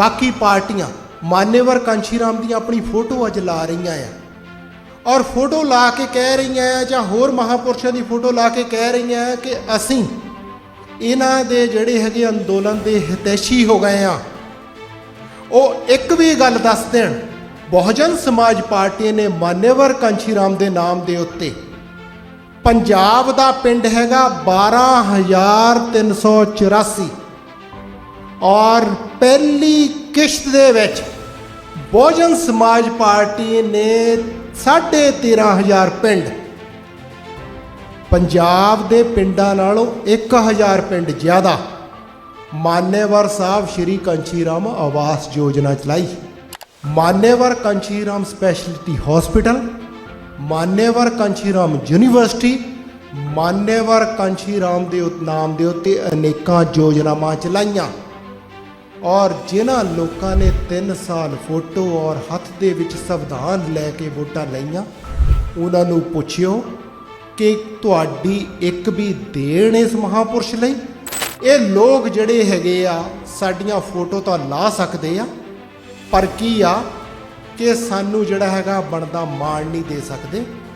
ਬਾਕੀ ਪਾਰਟੀਆਂ ਮਾਨੇਵਰ ਕਾਂਸ਼ੀਰਾਮ ਦੀਆਂ ਆਪਣੀ ਫੋਟੋ ਅੱਜ ਲਾ ਰਹੀਆਂ ਆ। ਔਰ ਫੋਟੋ ਲਾ ਕੇ ਕਹਿ ਰਹੀਆਂ ਆ ਜਾਂ ਹੋਰ ਮਹਾਪੁਰਸ਼ਾਂ ਦੀ ਫੋਟੋ ਲਾ ਕੇ ਕਹਿ ਰਹੀਆਂ ਆ ਕਿ ਅਸੀਂ ਇਹਨਾਂ ਦੇ ਜਿਹੜੇ ਹੈਗੇ ਅੰਦੋਲਨ ਦੇ ਹਿਤੈਸ਼ੀ ਹੋ ਗਏ ਆ। ਉਹ ਇੱਕ ਵੀ ਗੱਲ ਦੱਸ ਦੇਣ, ਬਹੁਜਨ ਸਮਾਜ ਪਾਰਟੀ ਨੇ ਮਾਨੇਵਰ ਕਾਂਸ਼ੀਰਾਮ ਦੇ ਨਾਮ ਦੇ ਉੱਤੇ ਪੰਜਾਬ ਦਾ ਪਿੰਡ ਹੈਗਾ 12384 ਔਰ ਪਹਿਲੀ ਕਿਸ਼ਤ ਦੇ ਵਿੱਚ ਬਹੁਜਨ ਸਮਾਜ ਪਾਰਟੀ ਨੇ 13500 ਪਿੰਡ, ਪੰਜਾਬ ਦੇ ਪਿੰਡਾਂ ਨਾਲੋਂ 1000 ਪਿੰਡ ਜ਼ਿਆਦਾ। ਮਾਨੇਵਰ ਸਾਹਿਬ ਸ਼੍ਰੀ ਕੰਚੀਰਾਮ ਆਵਾਸ ਯੋਜਨਾ ਚਲਾਈ। Manyavar Kanshiram speciality hospital, Manyavar Kanshiram university, Manyavar Kanshiram ਦੇ ਨਾਮ ਦੇ ਉੱਤੇ ਅਨੇਕਾਂ ਯੋਜਨਾਵਾਂ ਚਲਾਈਆਂ। ਔਰ ਜਿਨ੍ਹਾਂ ਲੋਕਾਂ ਨੇ 3 ਸਾਲ ਫੋਟੋ ਔਰ ਹੱਥ ਦੇ ਵਿੱਚ ਸੰਵਿਧਾਨ ਲੈ ਕੇ ਵੋਟਾਂ ਲਈਆਂ, ਉਹਨਾਂ ਨੂੰ ਪੁੱਛਿਓ ਕਿ ਤੁਹਾਡੀ ਇੱਕ ਵੀ ਦੇਣ ਇਸ ਮਹਾਪੁਰਸ਼ ਲਈ? ਇਹ ਲੋਕ ਜਿਹੜੇ ਹੈਗੇ ਆ, ਸਾਡੀਆਂ ਫੋਟੋ ਤਾਂ ਲਾ ਸਕਦੇ ਆ, ਪਰ ਕੀ ਆ ਕਿ ਸਾਨੂੰ ਜਿਹੜਾ ਹੈਗਾ ਬਣਦਾ ਮਾਣ ਨਹੀਂ ਦੇ ਸਕਦੇ?